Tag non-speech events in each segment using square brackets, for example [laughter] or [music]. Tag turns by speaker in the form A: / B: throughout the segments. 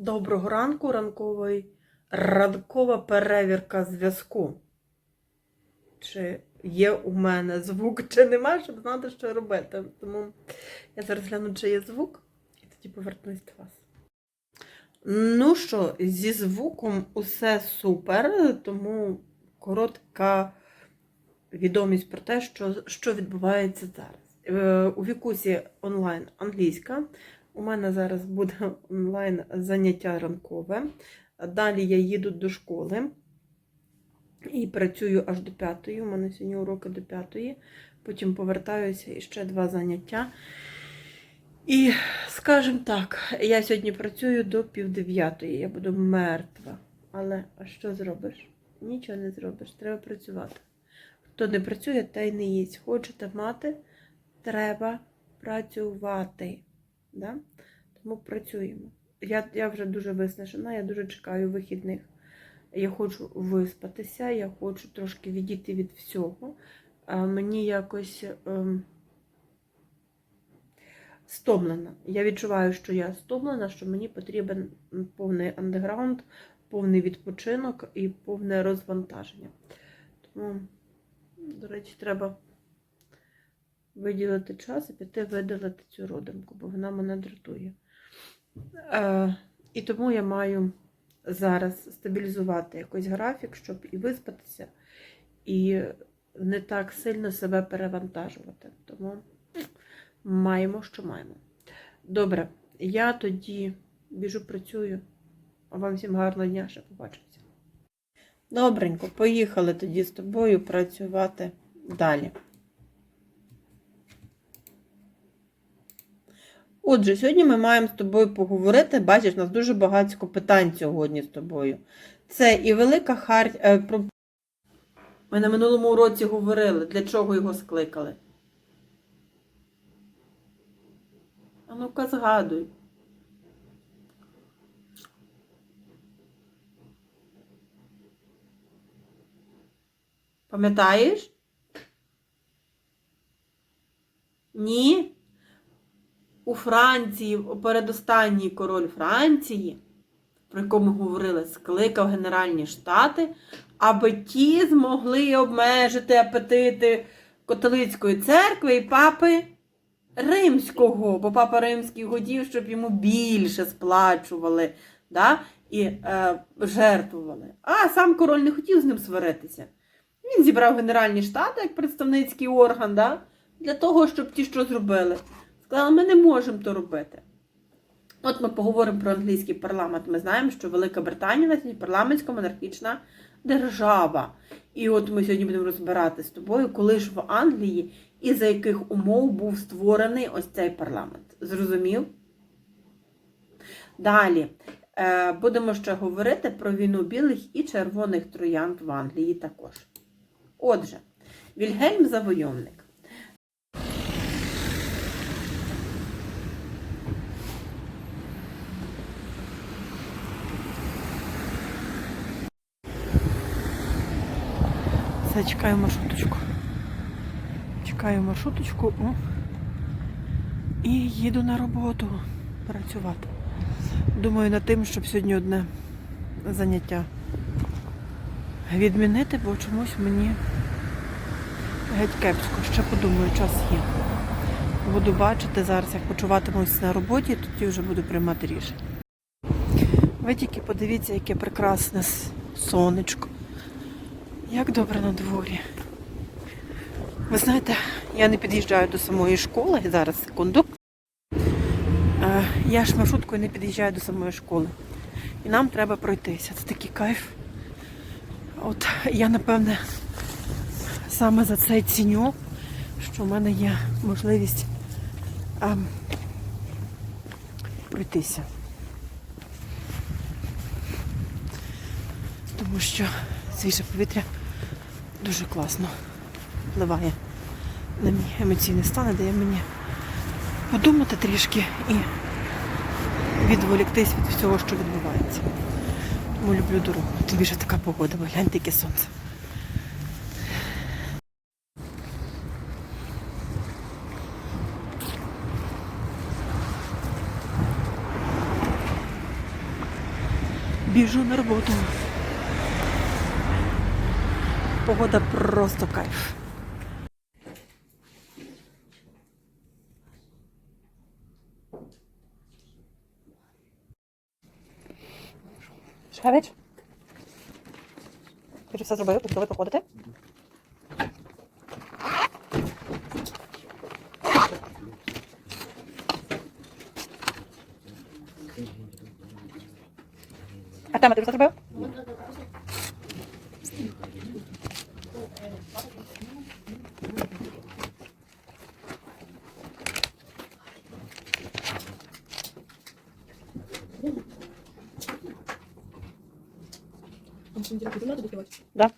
A: Доброго ранку, ранковий, ранкова перевірка зв'язку. Чи є у мене звук, чи нема, щоб знати, що робити. Тому я зараз гляну, чи є звук, і тоді повернусь до вас. Ну що, зі звуком усе супер, тому коротка відомість про те, що, що відбувається зараз. Е, У Вікусі онлайн англійська. У мене зараз буде [laughs] онлайн заняття ранкове. Далі я їду до школи і працюю аж до п'ятої. У мене сьогодні уроки до п'ятої. Потім повертаюся і ще два заняття. І, скажімо так, я сьогодні працюю до півдев'ятої. Я буду мертва. Але а що зробиш? Нічого не зробиш, треба працювати. Хто не працює, та й не їсть. Хочете мати, треба працювати. Да? Тому працюємо. Я, я вже дуже виснажена, я дуже чекаю вихідних. Я хочу виспатися, я хочу трошки відійти від всього. А мені якось ем, стомлена. Я відчуваю, що я стомлена, що мені потрібен повний андеграунд, повний відпочинок і повне розвантаження. Тому, до речі, треба виділити час і піти видалити цю родинку, бо вона мене дратує. Е, і тому я маю зараз стабілізувати якийсь графік, щоб і виспатися, і не так сильно себе перевантажувати. Тому маємо, що маємо. Добре, я тоді біжу, працюю. А вам всім гарного дня, ще побачимося. Добренько, поїхали тоді з тобою працювати далі. Отже, сьогодні ми маємо з тобою поговорити. Бачиш, у нас дуже багатько питань сьогодні з тобою. Це і велика хартія. Про... Ми на минулому уроці говорили, для чого його скликали. А ну-ка згадуй. Пам'ятаєш? Ні? У Франції, передостанній король Франції, про якому говорили, скликав Генеральні Штати, аби ті змогли обмежити апетити католицької церкви і папи Римського, бо папа Римський хотів, щоб йому більше сплачували да, і е, жертвували. А сам король не хотів з ним сваритися. Він зібрав Генеральні Штати як представницький орган, да, для того, щоб ті що зробили. Сказали, ми не можемо то робити. От ми поговоримо про англійський парламент. Ми знаємо, що Велика Британія парламентська монархічна держава. І от ми сьогодні будемо розбирати з тобою, коли ж в Англії і за яких умов був створений ось цей парламент. Зрозумів? Далі е, будемо ще говорити про війну білих і червоних троянд в Англії також. Отже, Вільгельм Завойовник. Все, чекаю маршруточку. Чекаю маршруточку о, і їду на роботу працювати. Думаю над тим, щоб сьогодні одне заняття відмінити, бо чомусь мені геть кепсько. Ще подумаю, час є. Буду бачити зараз, як почуватимусь на роботі, тоді вже буду приймати рішення. Ви тільки подивіться, яке прекрасне сонечко. Як добре на дворі. Ви знаєте, я не під'їжджаю до самої школи, зараз секунду. Е, Я ж маршруткою не під'їжджаю до самої школи. І нам треба пройтися. Це такий кайф. От я, напевне, саме за це ціню, що в мене є можливість а, пройтися. Тому що свіже повітря дуже класно впливає на мій емоційний стан, дає мені подумати трішки і відволіктись від всього, що відбувається. Тому люблю дорогу. Тим більше така погода, бо гляньте, яке сонце. Біжу на роботу. Погода просто кайф. Шкавич? Ти вже все зробив, готовий походити? А там ти все зробив? Да.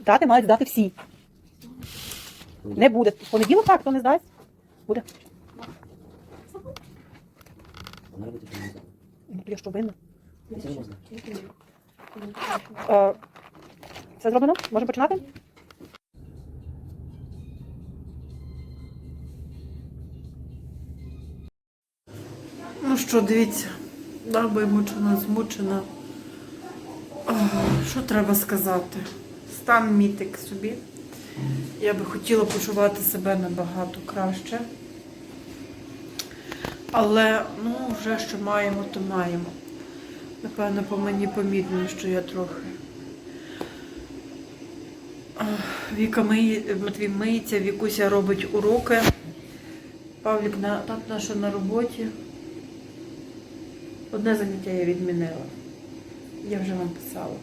A: Дати мають здати всі. Не буде. В понеділок так, хто не здасть. Буде. Ну, я що винна? Е, Все зроблено? Можемо починати? Ну що, дивіться, баба вимучена, змучена. Що треба сказати? Стан мітик собі. Я би хотіла почувати себе набагато краще. Але ну, вже що маємо, то маємо. Напевно, по мені помітно, що я трохи. Віка миє, Матвій миється, Вікуся робить уроки. Павлік на, тат наша на роботі. Одне заняття я відмінила. Я вже вам писала.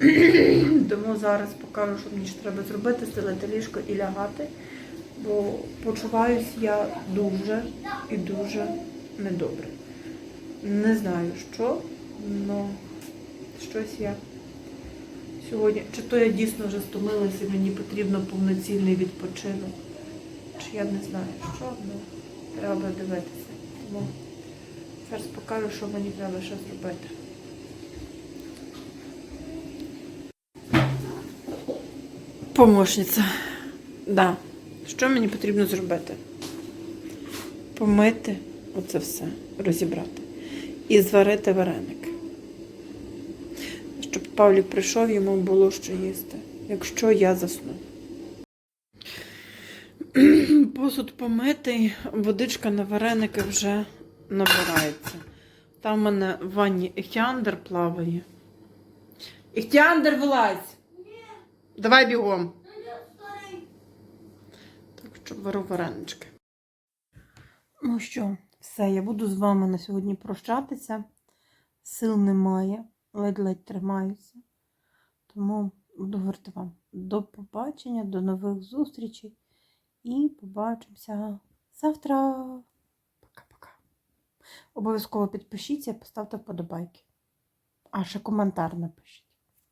A: [clears throat] Тому зараз покажу, що мені ще треба зробити, стелити ліжко і лягати. Бо почуваюсь я дуже і дуже недобре. Не знаю що, але щось я сьогодні. Чи то я дійсно вже стомилася, і мені потрібно повноцінний відпочинок. Чи я не знаю що, але треба дивитися. Тому зараз покажу, що мені треба ще зробити. Помощниця. Да. Що мені потрібно зробити? Помити оце все, розібрати. І зварити вареник. Щоб Павлік прийшов, йому було що їсти. Якщо я засну. Посуд помитий, водичка на вареники вже набирається. Там в мене в ванні ехіандр плаває. Ехтіандр, вилазь! Давай бігом. Так що беру варенички. Ну що, все, я буду з вами на сьогодні прощатися. Сил немає, ледь-ледь тримаюся. Тому буду говорити вам до побачення, до нових зустрічей. І побачимося завтра. Обов'язково підпишіться, поставте вподобайки. А ще коментар напишіть.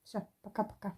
A: Все, пока-пока.